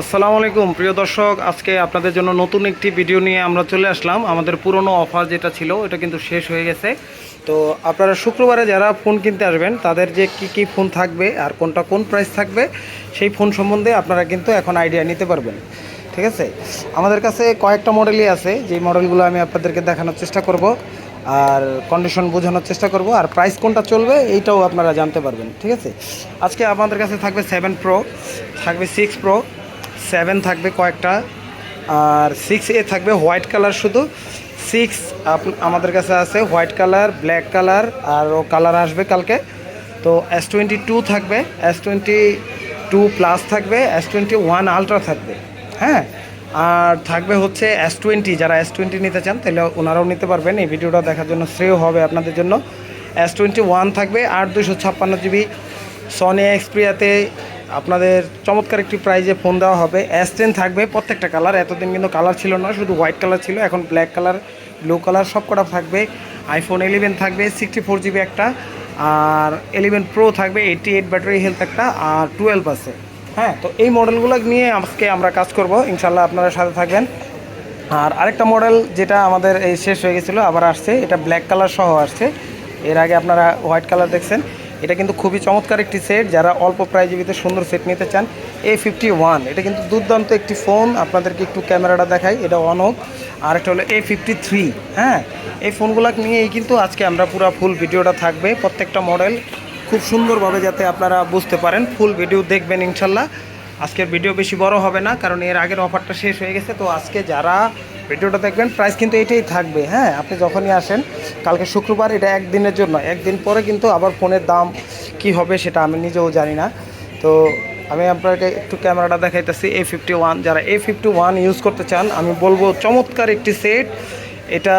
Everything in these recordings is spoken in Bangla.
আসসালামু আলাইকুম, প্রিয় দর্শক। আজকে আপনাদের জন্য নতুন একটি ভিডিও নিয়ে আমরা চলে আসলাম। আমাদের পুরনো অফার যেটা ছিল এটা কিন্তু শেষ হয়ে গেছে। তো আপনারা শুক্রবারে যারা ফোন কিনতে আসবেন, তাদের যে কি কি ফোন থাকবে আর কোনটা কোন প্রাইস থাকবে, সেই ফোন সম্বন্ধে আপনারা কিন্তু এখন আইডিয়া নিতে পারবেন। ঠিক আছে? আমাদের কাছে কয়েকটা মডেলই আছে। যেই মডেলগুলো আমি আপনাদেরকে দেখানোর চেষ্টা করব আর কন্ডিশন বোঝানোর চেষ্টা করব আর প্রাইস কোনটা চলবে, এইটাও আপনারা জানতে পারবেন। ঠিক আছে? আজকে আমাদের কাছে থাকবে সেভেন প্রো থাকবে সিক্স প্রো সেভেন থাকবে কয়েকটা, আর সিক্স এ থাকবে হোয়াইট কালার শুধু। সিক্স আমাদের কাছে আছে হোয়াইট কালার, ব্ল্যাক কালার, আর ও কালার আসবে কালকে। তো এস টোয়েন্টি টু থাকবে এস টোয়েন্টি টু প্লাস থাকবে এস টোয়েন্টি ওয়ান আলট্রা থাকবে হ্যাঁ? আর থাকবে হচ্ছে এস টোয়েন্টি যারা এস টোয়েন্টি নিতে চান, তাহলে ওনারাও নিতে পারবেন। এই ভিডিওটা দেখার জন্য শ্রেয় হবে আপনাদের জন্য। এস টোয়েন্টি ওয়ান থাকবে, আট দুশো ছাপ্পান্ন জিবি সনি এক্সপ্রিয়াতে আপনাদের চমৎকার একটি প্রাইজে ফোন দেওয়া হবে। এস টেন থাকবে প্রত্যেকটা কালার এতদিন কিন্তু কালার ছিল না, শুধু হোয়াইট কালার ছিল, এখন ব্ল্যাক কালার ব্লু কালার সব কটা থাকবে। আইফোন ইলেভেন থাকবে সিক্সটি ফোর জিবি একটা, আর ইলেভেন প্রো থাকবে এইটটি এইট ব্যাটারি হেলথ একটা, আর টুয়েলভ আছে। হ্যাঁ তো এই মডেলগুলো নিয়ে আজকে আমরা কাজ করব ইনশাল্লাহ আপনারা সাথে থাকবেন। আর আরেকটা মডেল যেটা আমাদের এই শেষ হয়ে গেছিল, আবার আসছে, এটা ব্ল্যাক কালার সহ আসছে। এর আগে আপনারা হোয়াইট কালার দেখছেন। এটা কিন্তু খুবই চমৎকার একটি সেট যারা অল্প প্রাইজের ভিতরে সুন্দর সেট নিতে চান এ ফিফটি ওয়ান এটা কিন্তু দুর্দান্ত একটি ফোন আপনাদেরকে একটু ক্যামেরাটা দেখাই, এটা অনক আর একটা হলো এ ফিফটি থ্রি হ্যাঁ? এই ফোনগুলো নিয়েই কিন্তু আজকে আমরা পুরো ফুল ভিডিওটা থাকবে। প্রত্যেকটা মডেল খুব সুন্দরভাবে যাতে আপনারা বুঝতে পারেন। ফুল ভিডিও দেখবেন ইনশাল্লাহ। আজকের ভিডিও বেশি বড় হবে না, কারণ এর আগের অফারটা শেষ হয়ে গেছে। তো আজকে যারা ভিডিওটা দেখবেন প্রাইস কিন্তু এটাই থাকবে হ্যাঁ? আপনি যখনই আসেন, কালকে শুক্রবার এটা একদিনের জন্য, একদিন পরে কিন্তু আবার ফোনের দাম কি হবে সেটা আমি নিজেও জানি না। তো আমি আপনাকে একটু ক্যামেরাটা দেখাইতেছি এ ফিফটি ওয়ান যারা এ ফিফটি ওয়ান ইউজ করতে চান, আমি বলব চমৎকার একটি সেট এটা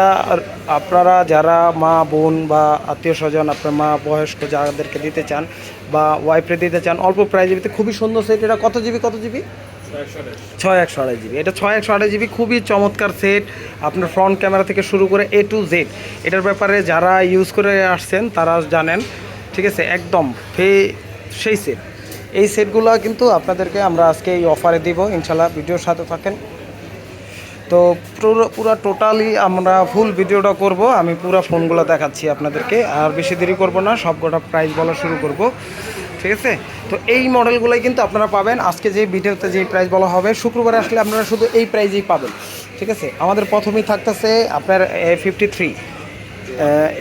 আপনারা যারা মা, বোন বা আত্মীয় স্বজন, আপনার মা, বয়স্ক যাদেরকে দিতে চান বা ওয়াইফে দিতে চান, অল্প প্রাইজের ভিতরে খুবই সুন্দর সেট এটা কত জিবি কত জিবি ছয় একশো আড়াই জিবি। এটা ছয় একশো আড়াই জিবি, খুবই চমৎকার সেট আপনার ফ্রন্ট ক্যামেরা থেকে শুরু করে এ টু জেড এটার ব্যাপারে যারা ইউজ করে আসছেন, তারা জানেন, ঠিক আছে? একদম ফে সেই সেট এই সেটগুলো কিন্তু আপনাদেরকে আমরা আজকে এই অফারে দিব। ইনশাল্লাহ ভিডিওর সাথে থাকেন। তো পুরো পুরো টোটালি আমরা ফুল ভিডিওটা করব। আমি পুরো ফোনগুলো দেখাচ্ছি আপনাদেরকে। আর বেশি দেরি করব না সব কটা প্রাইস বলা শুরু করব। ঠিক আছে? তো এই মডেলগুলোই কিন্তু আপনারা পাবেন। আজকে যে ভিডিওতে যে প্রাইস বলা হবে, শুক্রবার আসলে আপনারা শুধু এই প্রাইজেই পাবেন। ঠিক আছে? আমাদের প্রথমেই থাকতেছে আপনার A fifty three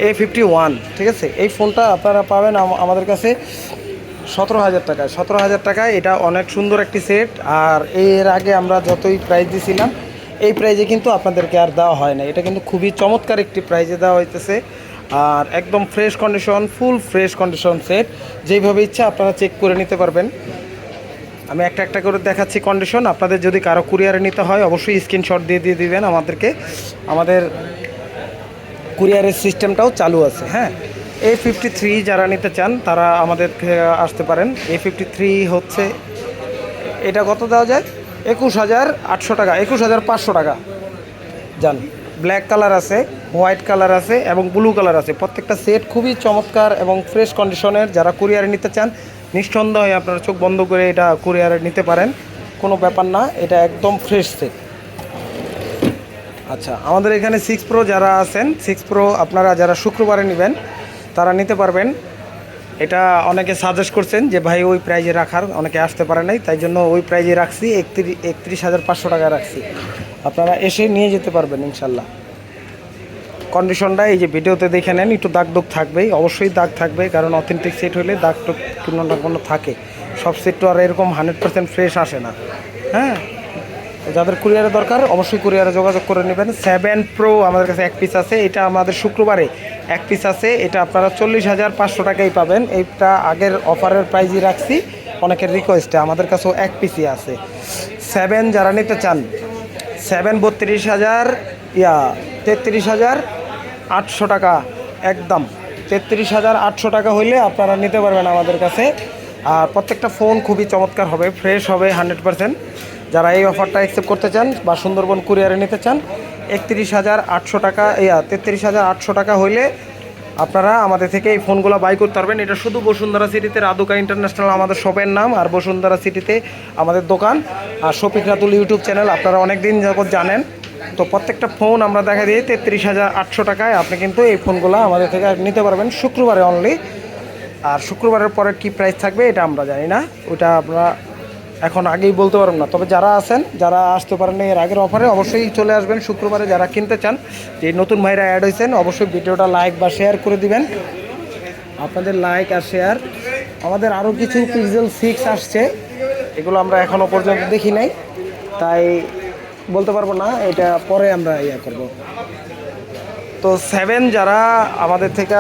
A fifty one ঠিক আছে? এই ফোনটা আপনারা পাবেন আমাদের কাছে সতেরো হাজার টাকায়। সতেরো হাজার টাকায় এটা অনেক সুন্দর একটি সেট আর এর আগে আমরা যতই প্রাইস দিয়েছিলাম এই প্রাইজে কিন্তু আপনাদেরকে আর দেওয়া হয় না। এটা কিন্তু খুবই চমৎকার একটি প্রাইজে দেওয়া হইতেছে। আর একদম fresh condition full fresh condition set যেইভাবে ইচ্ছা আপনারা চেক করে নিতে পারবেন। আমি একটা একটা করে দেখাচ্ছি কন্ডিশন আপনাদের যদি কারও কুরিয়ারে নিতে হয়, অবশ্যই স্ক্রিনশট দিয়ে দিয়ে দিবেন আমাদেরকে। আমাদের কুরিয়ারের সিস্টেমটাও চালু আছে হ্যাঁ। এ ফিফটি থ্রি যারা নিতে চান, তারা আমাদের আসতে পারেন। এ ফিফটি থ্রি হচ্ছে, এটা কত দেওয়া যায়? একুশ হাজার আটশো টাকা, একুশ হাজার পাঁচশো টাকা। যান। ব্ল্যাক কালার আছে, হোয়াইট কালার আছে এবং ব্লু কালার আছে। প্রত্যেকটা সেট খুবই চমৎকার এবং ফ্রেশ কন্ডিশনের। যারা কুরিয়ারে নিতে চান, নিঃসন্দেহে আপনারা চোখ বন্ধ করে এটা কুরিয়ারে নিতে পারেন। কোনো ব্যাপার না, এটা একদম ফ্রেশ সেট। আচ্ছা আমাদের এখানে সিক্স প্রো যারা আছেন সিক্স প্রো আপনারা যারা শুক্রবারে নেবেন, তারা নিতে পারবেন। এটা অনেকে সাজেস্ট করছেন যে, ভাই, ওই প্রাইজে রাখার। অনেকে আসতে পারে নাই, তাই জন্য ওই প্রাইজে রাখছি একত্রিশ একত্রিশ হাজার পাঁচশো টাকা রাখছি। আপনারা এসে নিয়ে যেতে পারবেন, ইনশাল্লাহ। কন্ডিশনটা এই যে ভিডিওতে দেখে নেন, একটু দাগ দুগ থাকবেই, অবশ্যই দাগ থাকবে, কারণ অথেন্টিক সেট হলে দাগ টুক কোনো না কোনো থাকে। সব সেট তো আর এরকম হান্ড্রেড পার্সেন্ট ফ্রেশ আসে না। হ্যাঁ? যাদের কুরিয়ারে দরকার, অবশ্যই কুরিয়ারে যোগাযোগ করে নেবেন। সেভেন প্রো আমাদের কাছে এক পিস আছে, এটা আমাদের শুক্রবারে এক পিস আছে, এটা আপনারা চল্লিশ হাজার পাঁচশো টাকাই পাবেন। এইটা আগের অফারের প্রাইজই রাখছি, অনেকের রিকোয়েস্টে আমাদের কাছেও এক পিসই আছে। সেভেন যারা নিতে চান, সেভেন বত্রিশ হাজার, ইয়া, তেত্রিশ হাজার আটশো টাকা, একদম। তেত্রিশ হাজার আটশো টাকা হইলে আপনারা নিতে পারবেন আমাদের কাছে। আর প্রত্যেকটা ফোন খুবই চমৎকার হবে ফ্রেশ হবে হান্ড্রেড পারসেন্ট যারা এই অফারটা অ্যাকসেপ্ট করতে চান বা সুন্দরবন কুরিয়ারে নিতে চান, একত্রিশ হাজার আটশো টাকা, ইয়া, তেত্রিশ হাজার আটশো টাকা হইলে আপনারা আমাদের থেকে এই ফোনগুলো বাই করতে পারবেন। এটা শুধু বসুন্ধরা সিটিতে রাধুকা ইন্টারন্যাশনাল আমাদের শপের নাম, আর বসুন্ধরা সিটিতে আমাদের দোকান। আর শফিক রাতুল ইউটিউব চ্যানেল আপনারা অনেক দিন যাবত জানেন। তো প্রত্যেকটা ফোন আমরা দেখা দিই তেত্রিশ হাজার আটশো টাকায়। আপনি কিন্তু এই ফোনগুলো আমাদের থেকে নিতে পারবেন শুক্রবারে অনলি আর শুক্রবারের পরে কি প্রাইস থাকবে, এটা আমরা জানি না। ওটা আমরা এখন আগেই বলতে পারব না। তবে যারা আছেন, যারা আসতে পারেন এর আগের অফারে, অবশ্যই চলে আসবেন। শুক্রবারে যারা কিনতে চান, যে নতুন ভাইরা অ্যাড হয়েছেন, অবশ্যই ভিডিওটা লাইক বা শেয়ার করে দিবেন। আপনাদের লাইক আর শেয়ার আমাদের আরও কিছু পিক্সেল সিক্স আসছে। এগুলো আমরা এখনও পর্যন্ত দেখি নাই। তাই বলতে পারব না, এটা পরে আমরা ইয়ে করব। তো সেভেন যারা আমাদের থেকে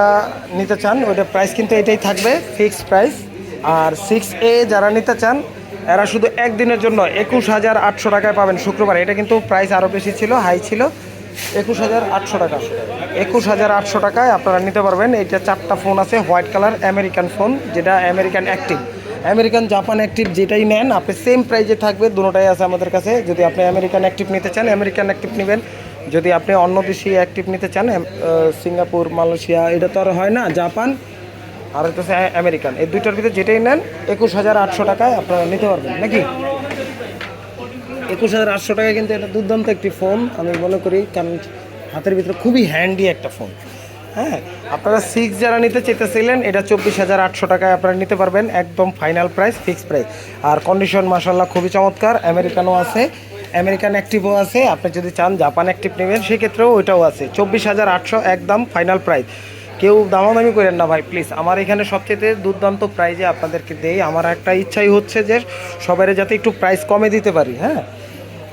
নিতে চান, ওইটা প্রাইস কিন্তু এটাই থাকবে ফিক্সড প্রাইস আর সিক্স এ যারা নিতে চান এরা শুধু একদিনের জন্য একুশ হাজার আটশো টাকায় পাবেন শুক্রবার। এটা কিন্তু প্রাইস আরও বেশি ছিল হাই ছিল। একুশ হাজার আটশো টাকা। একুশ হাজার আটশো টাকায় আপনারা নিতে পারবেন। এইটা চারটা ফোন আছে হোয়াইট কালার আমেরিকান ফোন যেটা American active American Japan active যেটাই নেন, আপনি সেম প্রাইজে থাকবে, দুটোটাই আছে আমাদের কাছে। যদি আপনি আমেরিকান অ্যাক্টিভ নিতে চান আমেরিকান অ্যাক্টিভ নেবেন। যদি আপনি অন্য দেশি অ্যাক্টিভ নিতে চান সিঙ্গাপুর, মালয়েশিয়া, এটা তো আর হয় না, জাপান। আর একটা হচ্ছে আমেরিকান। এই দুইটার ভিতরে যেটাই নেন, একুশ হাজার আটশো টাকায় আপনারা নিতে পারবেন, নাকি? একুশ হাজার আটশো টাকায় কিন্তু এটা দুর্দান্ত একটি ফোন। আমি মনে করি কারণ হাতের ভিতরে খুবই হ্যান্ডি একটা ফোন। হ্যাঁ আপনারা সিক্স যারা নিতে চেতেছিলেন এটা চব্বিশ হাজার আটশো টাকায় আপনারা নিতে পারবেন, একদম ফাইনাল প্রাইস ফিক্স প্রাইস। আর কন্ডিশন মাসাল্লাহ খুবই চমৎকার, আমেরিকানও আছে, আমেরিকান অ্যাক্টিভও আছে। আপনি যদি চান জাপান অ্যাক্টিভ নেবেন, সেক্ষেত্রেও ওইটাও আছে, চব্বিশ হাজার আটশো একদম ফাইনাল প্রাইস। কেউ দামাদামি করেন না ভাই প্লিজ আমার এখানে সবচেয়ে দুর্দান্ত প্রাইজে আপনাদেরকে দেই। আমার একটা ইচ্ছাই হচ্ছে যে সবাই যাতে একটু প্রাইস কমে দিতে পারি হ্যাঁ?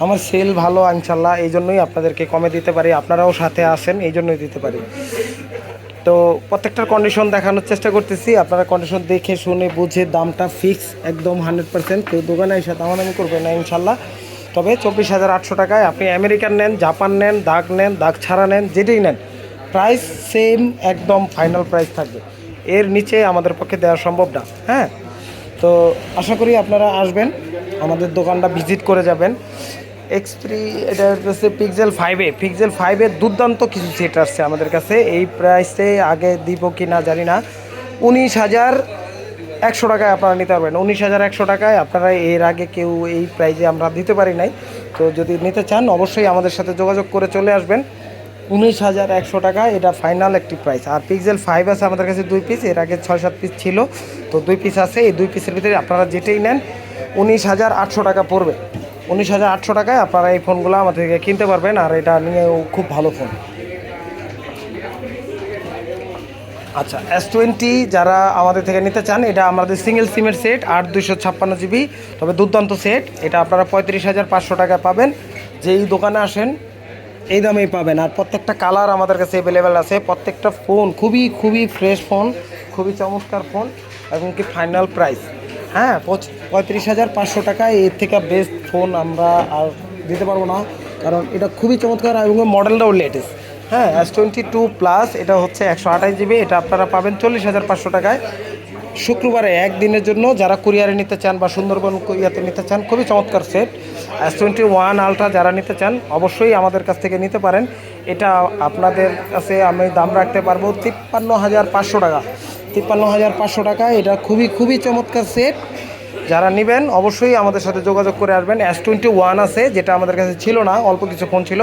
আমার সেল ভালো, ইনশাল্লাহ, এই জন্যই আপনাদেরকে কমে দিতে পারি। আপনারাও সাথে আসেন, এই জন্যই দিতে পারি। তো প্রত্যেকটার কন্ডিশন দেখানোর চেষ্টা করতেছি। আপনারা কন্ডিশন দেখে শুনে বুঝে দামটা ফিক্স একদম হান্ড্রেড পার্সেন্ট কেউ দোকানে এসে দামাদামি করবে না, ইনশাল্লাহ। তবে চব্বিশ হাজার আটশো টাকায় আপনি আমেরিকান নেন জাপান নেন দাগ নেন দাগ ছাড়া নেন, যেটাই নেন। প্রাইস সেম, একদম ফাইনাল প্রাইস থাকবে। এর নিচে আমাদের পক্ষে দেওয়া সম্ভব না হ্যাঁ? তো আশা করি আপনারা আসবেন, আমাদের দোকানটা ভিজিট করে যাবেন। এক্সপ্রি এটা হচ্ছে পিক্সেল ফাইভে পিক্সেল ফাইভের দুর্দান্ত কিছু সেট আসছে আমাদের কাছে। এই প্রাইসে আগে দিব কি না জানি না। উনিশ হাজার একশো টাকায় আপনারা নিতে পারবেন। উনিশ হাজার একশো টাকায় আপনারা এর আগে কেউ এই প্রাইজে আমরা দিতে পারি নাই। তো যদি নিতে চান, অবশ্যই আমাদের সাথে যোগাযোগ করে চলে আসবেন। উনিশ হাজার একশো টাকা, এটা ফাইনাল একটি প্রাইস আর পিক্সেল ফাইভ আছে আমাদের কাছে দুই পিস এর আগে ছয় সাত পিস ছিল। তো দুই পিস আছে, এই দুই পিসের ভিতরে আপনারা যেটাই নেন, উনিশ হাজার আটশো টাকা পড়বে। উনিশ হাজার আটশো টাকায় আপনারা এই ফোনগুলো আমাদের থেকে কিনতে পারবেন, আর এটা নিয়েও খুব ভালো ফোন আচ্ছা এস টোয়েন্টি যারা আমাদের থেকে নিতে চান, এটা আমাদের সিঙ্গেল সিমের সেট আট দুশো ছাপ্পান্ন জিবি তবে দুর্দান্ত সেট এটা আপনারা পঁয়ত্রিশ হাজার পাঁচশো টাকায় পাবেন। যেই দোকানে আসেন এই দামেই পাবেন। আর প্রত্যেকটা কালার আমাদের কাছে অ্যাভেলেবেল আছে। প্রত্যেকটা ফোন খুবই খুবই ফ্রেশ ফোন খুবই চমৎকার ফোন এবং কি ফাইনাল প্রাইস হ্যাঁ পঁয়ত্রিশ হাজার পাঁচশো টাকায় এর থেকে বেস্ট ফোন আমরা আর দিতে পারব না। কারণ এটা খুবই চমৎকার এবং মডেলটাও লেটেস্ট হ্যাঁ এস টোয়েন্টি টু প্লাস এটা হচ্ছে একশো আঠাশ জিবি এটা আপনারা পাবেন চল্লিশ হাজার পাঁচশো টাকায়। শুক্রবারে একদিনের জন্য যারা কুরিয়ারে নিতে চান বা সুন্দরবন কুরিয়াতে নিতে চান, খুবই চমৎকার set. S twenty one ultra যারা নিতে চান, অবশ্যই আমাদের কাছ থেকে নিতে পারেন। এটা আপনাদের কাছে আমি দাম রাখতে পারব তিপ্পান্ন হাজার পাঁচশো টাকা। তিপ্পান্ন হাজার পাঁচশো টাকা, এটা খুবই খুবই চমৎকার সেট। যারা নেবেন, অবশ্যই আমাদের সাথে যোগাযোগ করে আসবেন। এস টোয়েন্টি ওয়ান আছে, যেটা আমাদের কাছে ছিল না, অল্প কিছু ফোন ছিল,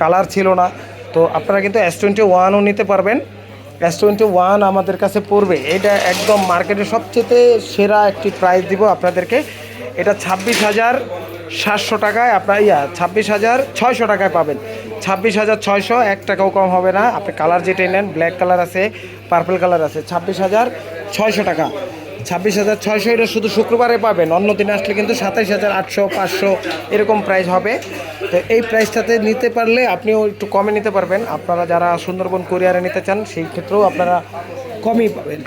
কালার ছিল না। তো আপনারা কিন্তু এস টোয়েন্টি ওয়ানও নিতে পারবেন। এস টোয়েন্টি ওয়ান আমাদের কাছে পড়বে। এটা একদম মার্কেটে সবচেয়ে সেরা একটি প্রাইস দিব আপনাদেরকে। এটা ছাব্বিশ হাজার সাতশো টাকায় আপনার ইয়া, ছাব্বিশ হাজার ছয়শো টাকায় পাবেন। ছাব্বিশ হাজার ছয়শো এক টাকাও কম হবে না। আপনি কালার যেটাই নেন ব্ল্যাক কালার আছে পার্পল কালার আছে, ছাব্বিশ হাজার ছয়শো টাকা। ছাব্বিশ হাজার ছয়শো এটা শুধু শুক্রবারে পাবেন। অন্য দিনে আসলে কিন্তু সাতাইশ হাজার আটশো পাঁচশো এরকম প্রাইস হবে। তো এই প্রাইসটাতে নিতে পারলে আপনিও একটু কমে নিতে পারবেন। আপনারা যারা সুন্দরবন কোরিয়ারে নিতে চান সেই ক্ষেত্রেও আপনারা কমই পাবেন।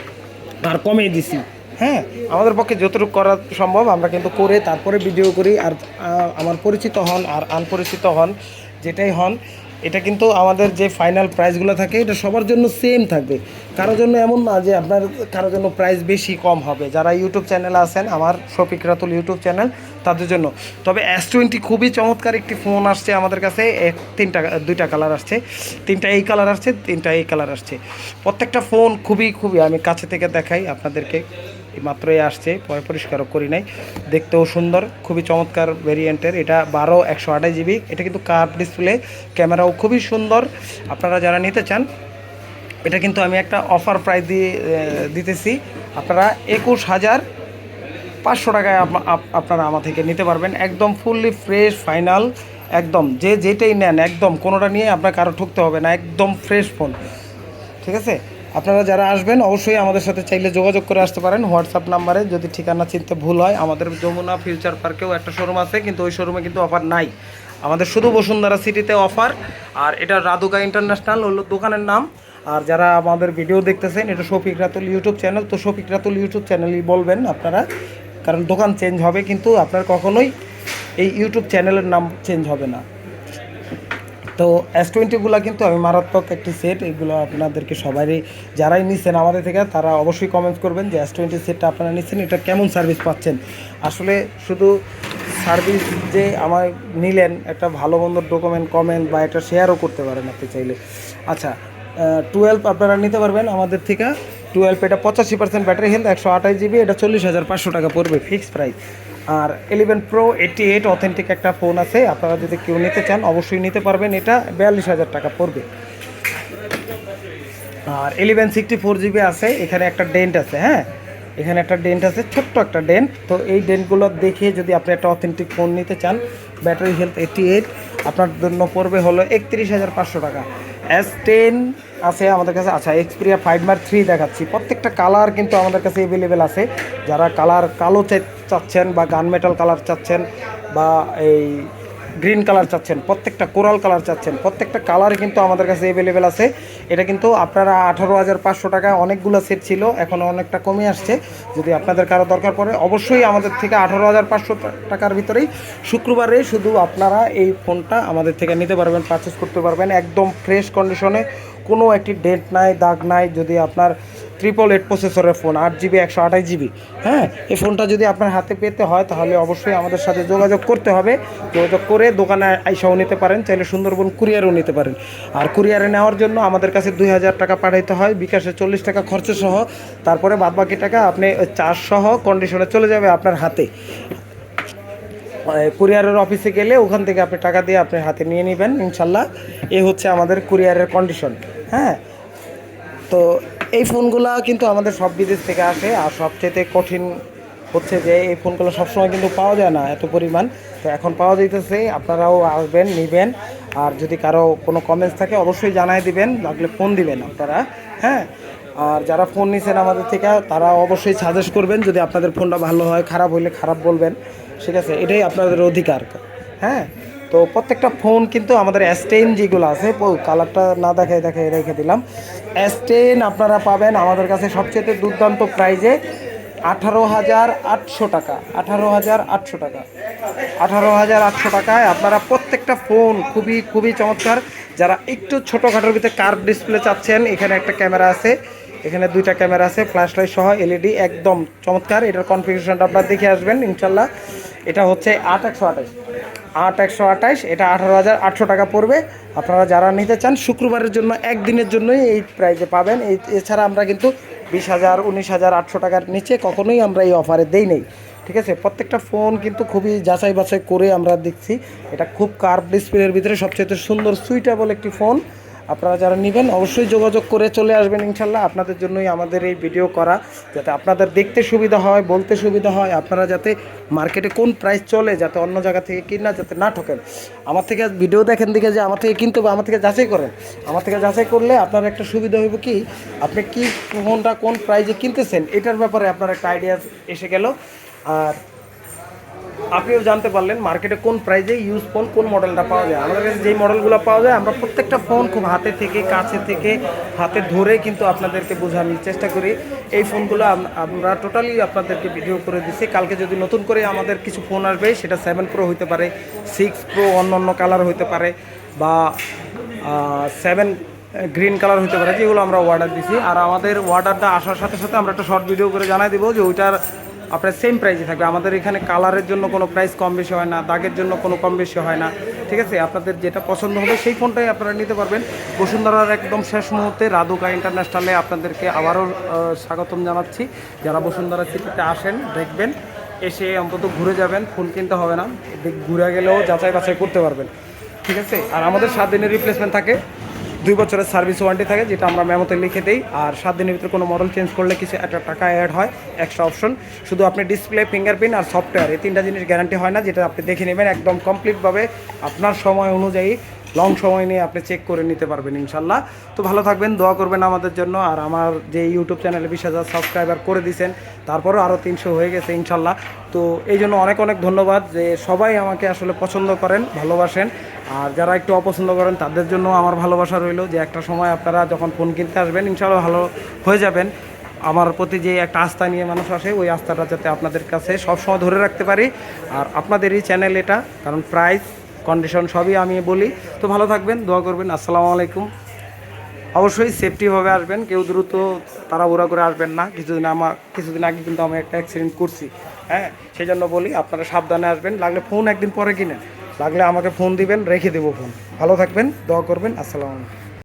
আর কমেই দিছি। হ্যাঁ আমাদের পক্ষে যতটুকু করা সম্ভব আমরা কিন্তু করে তারপরে ভিডিও করি। আর আমার পরিচিত হন আর আনপরিচিত হন যেটাই হন এটা কিন্তু আমাদের যে ফাইনাল প্রাইসগুলো থাকে, এটা সবার জন্য সেম থাকবে। কারও জন্য এমন না যে আপনার কারোর জন্য প্রাইস বেশি কম হবে। যারা ইউটিউব চ্যানেলে আছেন, আমার শফিক রাতুল ইউটিউব চ্যানেল তাদের জন্য। তবে এস টোয়েন্টি খুবই চমৎকার একটি ফোন আসছে আমাদের কাছে। তিনটা, দুইটা কালার আসছে। তিনটা এই কালার আসছে, তিনটা এই কালার আসছে। প্রত্যেকটা ফোন খুবই খুবই, আমি কাছে থেকে দেখাই আপনাদেরকে। মাত্রই আসছে, পরে পরিষ্কারও করি নাই। দেখতেও সুন্দর, খুবই চমৎকার ভেরিয়েন্টের এটা বারো, একশো আঠাশ জিবি এটা কিন্তু কার্ভ ডিসপ্লে ক্যামেরাও খুবই সুন্দর। আপনারা যারা নিতে চান, এটা কিন্তু আমি একটা অফার প্রাইস দিয়ে দিতেছি। আপনারা একুশ হাজার পাঁচশো টাকায় আপ- আপ- আপনারা আমার থেকে নিতে পারবেন। একদম ফুললি ফ্রেশ ফাইনাল একদম যে যেটাই নেন, একদম। কোনোটা নিয়ে আপনার কারও ঠুকতে হবে না, একদম ফ্রেশ ফোন ঠিক আছে? আপনারা যারা আসবেন, অবশ্যই আমাদের সাথে চাইলে যোগাযোগ করে আসতে পারেন। হোয়াটসঅ্যাপ নাম্বারে যদি ঠিকানা চিনতে ভুল হয়, আমাদের যমুনা ফিউচার পার্কেও একটা শোরুম আছে, কিন্তু ওই শোরুমে কিন্তু অফার নাই। আমাদের শুধু বসুন্ধরা সিটিতে অফার আর এটা রাধুকা ইন্টারন্যাশনাল হলো দোকানের নাম। আর যারা আমাদের ভিডিও দেখতেছেন, এটা শফিক রাতুল ইউটিউব চ্যানেল তো শফিক রাতুল ইউটিউব চ্যানেলই বলবেন আপনারা, কারণ দোকান চেঞ্জ হবে, কিন্তু আপনার কখনোই এই ইউটিউব চ্যানেলের নাম চেঞ্জ হবে না। তো এস টোয়েন্টিগুলো কিন্তু আমি মারাত্মক একটি সেট এগুলো আপনাদেরকে সবারই যারাই নিচ্ছেন আমাদের থেকে, তারা অবশ্যই কমেন্টস করবেন যে এস টোয়েন্টি সেটটা আপনারা নিচ্ছেন এটা কেমন সার্ভিস পাচ্ছেন? আসলে শুধু সার্ভিস যে আমার নিলেন, একটা ভালো মন্দ ডকুমেন্ট কমেন্ট বা একটা শেয়ারও করতে পারেন আপনি চাইলে। আচ্ছা টুয়েলভ আপনারা নিতে পারবেন আমাদের থেকে। টুয়েলভ এটা পঁচাশি পার্সেন্ট ব্যাটারি হেলথ একশো আঠাশ জিবি এটা চল্লিশ হাজার পাঁচশো টাকা পড়বে ফিক্সড প্রাইস আর eleven pro eighty eight authentic একটা ফোন আছে, আপনারা যদি কেউ নিতে চান, অবশ্যই নিতে পারবেন। এটা বিয়াল্লিশ হাজার টাকা পড়বে। আর ইলেভেন সিক্সটি ফোর জিবি আছে, এখানে একটা ডেন্ট আছে হ্যাঁ? এখানে একটা ডেন্ট আছে, ছোট্ট একটা ডেন্ট তো এই ডেন্টগুলো দেখে যদি আপনি একটা অথেন্টিক ফোন নিতে চান ব্যাটারি হেলথ এইটটি এইট আপনার জন্য পড়বে হলো একত্রিশ হাজার পাঁচশো টাকা। এস টেন আছে আমাদের কাছে। আচ্ছা এক্সপিরিয়া ফাইভ মার থ্রি দেখাচ্ছি। প্রত্যেকটা কালার কিন্তু আমাদের কাছে অ্যাভেলেবেল আছে। যারা কালার কালো চাচ্ছেন বা গান মেটাল কালার চাচ্ছেন বা এই গ্রিন কালার চাচ্ছেন, প্রত্যেকটা কোরাল কালার চাচ্ছেন, প্রত্যেকটা কালার কিন্তু আমাদের কাছে অ্যাভেলেবেল আছে। এটা কিন্তু আপনারা আঠারো হাজার পাঁচশো টাকা অনেকগুলো সেট ছিল, এখন অনেকটা কমে আসছে। যদি আপনাদের কারও দরকার পড়ে, অবশ্যই আমাদের থেকে আঠারো হাজার পাঁচশো টাকার ভিতরেই শুক্রবারে শুধু আপনারা এই ফোনটা আমাদের থেকে নিতে পারবেন পারচেস করতে পারবেন। একদম ফ্রেশ কন্ডিশনে কোনো একটি ডেট নাই, দাগ নাই। যদি আপনার ট্রিপল এইট প্রসেসরের ফোন আট জিবি একশো আঠাশ জিবি হ্যাঁ এই ফোনটা যদি আপনার হাতে পেতে হয়, তাহলে অবশ্যই আমাদের সাথে যোগাযোগ করতে হবে। যোগাযোগ করে দোকানে আইসাও নিতে পারেন, চাইলে সুন্দরবন কুরিয়ারও নিতে পারেন। আর কুরিয়ারে নেওয়ার জন্য আমাদের কাছে দুই হাজার টাকা পাঠাইতে হয়, বিকাশে চল্লিশ টাকা খরচ সহ। তারপরে বাদবাকি টাকা আপনি চার্জ সহ কন্ডিশনে চলে যাবে আপনার হাতে। কুরিয়ারের অফিসে গেলে ওখান থেকে আপনি টাকা দিয়ে আপনি হাতে নিয়ে নেবেন, ইনশাল্লাহ। এই হচ্ছে আমাদের কুরিয়ারের কন্ডিশন হ্যাঁ তো এই ফোনগুলো কিন্তু আমাদের সব বিদেশ থেকে আসে, আর সবচেয়ে কঠিন হচ্ছে যে এই ফোনগুলো সবসময় কিন্তু পাওয়া যায় না এত পরিমাণ। তো এখন পাওয়া যাইতেছে, আপনারাও আসবেন, নেবেন, আর যদি কারও কোনো কমেন্টস থাকে অবশ্যই জানাই দিবেন, লাগলে ফোন দিবেন আপনারা হ্যাঁ? আর যারা ফোন নিছেন আমাদের থেকে, তারা অবশ্যই সাজেস্ট করবেন যদি আপনাদের ফোনটা ভালো হয়, খারাপ হইলে খারাপ বলবেন, ঠিক আছে? এটাই আপনাদের অধিকার হ্যাঁ? তো প্রত্যেকটা ফোন কিন্তু আমাদের অ্যাস্টেন যেগুলো আছে কালারটা না দেখায় দেখায় রেখে দিলাম। অ্যাস্টেন আপনারা পাবেন আমাদের কাছে সবচেয়ে দুর্দান্ত প্রাইজে আঠারো হাজার আটশো টাকা, আঠারো হাজার আটশো টাকা। আঠারো হাজার আটশো টাকায় আপনারা প্রত্যেকটা ফোন খুবই খুবই চমৎকার। যারা একটু ছোটোখাটোর ভিতরে কার্ভ ডিসপ্লে চাচ্ছেন, এখানে একটা ক্যামেরা আছে। এখানে দুইটা ক্যামেরা আছে, ফ্ল্যাশ লাইট সহ, এলইডি, একদম চমৎকার। এটার কনফিগারেশনটা আপনারা দেখে আসবেন, ইনশাল্লাহ। এটা হচ্ছে আট একশো আঠাশ। আট একশো আঠাশ, এটা আঠারো হাজার আটশো টাকা পড়বে। আপনারা যারা নিতে চান, শুক্রবারের জন্য, একদিনের জন্যই এই প্রাইজে পাবেন। এই, এছাড়া আমরা কিন্তু বিশ হাজার, উনিশ হাজার, আটশো টাকার নিচে কখনোই আমরা এই অফারে দেই নেই। ঠিক আছে? প্রত্যেকটা ফোন কিন্তু খুবই যাচাই বাছাই করে আমরা দেখছি। এটা খুব কার্ভ ডিসপ্লের ভিতরে সবচেয়ে সুন্দর সুইটেবল একটি ফোন আপনারা যারা নেবেন, অবশ্যই যোগাযোগ করে চলে আসবেন ইনশাল্লাহ। আপনাদের জন্যই আমাদের এই ভিডিও করা, যাতে আপনাদের দেখতে সুবিধা হয়, বলতে সুবিধা হয়, আপনারা যাতে মার্কেটে কোন প্রাইস চলে, যাতে অন্য জায়গা থেকে কিনা যাতে না ঠকেন। আমার থেকে ভিডিও দেখেন দিকে যে আমার থেকে কিনতে হবে, আমার থেকে যাচাই করেন। আমার থেকে যাচাই করলে আপনার একটা সুবিধা হইব কি, আপনি কি ফোনটা কোন প্রাইজে কিনতেছেন, এটার ব্যাপারে আপনার একটা আইডিয়া এসে গেল। আর আপনিও জানতে পারলেন মার্কেটে কোন প্রাইজে ইউজ ফোন কোন মডেলটা পাওয়া যায়। আমাদের কাছে যেই মডেলগুলো পাওয়া যায়, আমরা প্রত্যেকটা ফোন খুব হাতে থেকে, কাছে থেকে, হাতে ধরে কিন্তু আপনাদেরকে বোঝানোর চেষ্টা করি। এই ফোনগুলো আমরা টোটালি আপনাদেরকে ভিডিও করে দিচ্ছি কালকে যদি নতুন করে আমাদের কিছু ফোন আসবে, সেটা সেভেন প্রো হইতে পারে সিক্স প্রো অন্য অন্য কালার হইতে পারে, বা সেভেন গ্রিন কালার হতে পারে, যেগুলো আমরা অর্ডার দিছি। আর আমাদের অর্ডারটা আসার সাথে সাথে আমরা একটা শর্ট ভিডিও করে জানাই দেবো যে ওইটার আপনার সেম প্রাইসই থাকবে। আমাদের এখানে কালারের জন্য কোনো প্রাইস কম বেশি হয় না, দাগের জন্য কোনো কম বেশি হয় না, ঠিক আছে? আপনাদের যেটা পছন্দ হবে সেই ফোনটাই আপনারা নিতে পারবেন। বসুন্ধরার একদম শেষ মুহূর্তে রাধুকা ইন্টারন্যাশনালে আপনাদেরকে আবারও স্বাগতম জানাচ্ছি। যারা বসুন্ধরা সিটিতে আসেন, দেখবেন, এসে অন্তত ঘুরে যাবেন ফোন কিনতে হবে না। ঘুরে গেলেও যাচাই বাছাই করতে পারবেন, ঠিক আছে? আর আমাদের সাত দিনের রিপ্লেসমেন্ট থাকে। দুই বছরের সার্ভিস ওয়ারেন্টি থাকে, যেটা আমরা মেমোতে লিখে দিই। আর সাত দিনের ভিতরে কোনো মডেল চেঞ্জ করলে কিছু একটা টাকা অ্যাড হয় এক্সট্রা অপশন শুধু আপনি ডিসপ্লে ফিঙ্গারপ্রিন্ট আর সফটওয়্যার এই তিনটা জিনিস গ্যারান্টি হয় না, যেটা আপনি দেখে নেবেন একদম কমপ্লিটভাবে আপনার সময় অনুযায়ী লং সময় নিয়ে আপনি চেক করে নিতে পারবেন ইনশাল্লাহ। তো ভালো থাকবেন, দোয়া করবেন আমাদের জন্য। আর আমার যে ইউটিউব চ্যানেলে বিশ হাজার সাবস্ক্রাইবার করে দিয়েছেন, তারপরেও আরও তিনশো হয়ে গেছে ইনশাল্লাহ। তো এই জন্য অনেক অনেক ধন্যবাদ যে সবাই আমাকে আসলে পছন্দ করেন, ভালোবাসেন। আর যারা একটু অপছন্দ করেন, তাদের জন্য আমার ভালোবাসা রইল যে একটা সময় আপনারা যখন ফোন কিনতে আসবেন ইনশাল্লাহ ভালো হয়ে যাবেন। আমার প্রতি যে একটা আস্থা নিয়ে মানুষ আসে, ওই আস্থাটা যাতে আপনাদের কাছে সবসময় ধরে রাখতে পারি। আর আপনাদেরই চ্যানেল এটা, কারণ প্রাইস কন্ডিশন সবই আমি বলি। তো ভালো থাকবেন, দোয়া করবেন। আসসালামু আলাইকুম। অবশ্যই সেফটিভাবে আসবেন, কেউ দ্রুত তাড়াহুড়া করে আসবেন না। কিছুদিন আমার কিছুদিন আগে কিন্তু আমি একটা অ্যাক্সিডেন্ট করছি হ্যাঁ? সেই জন্য বলি আপনারা সাবধানে আসবেন, লাগলে ফোন একদিন পরে কিনেন। লাগলে আমাকে ফোন দিবেন রেখে দেবো ফোন ভালো থাকবেন দোয়া করবেন আসসালামু আলাইকুম।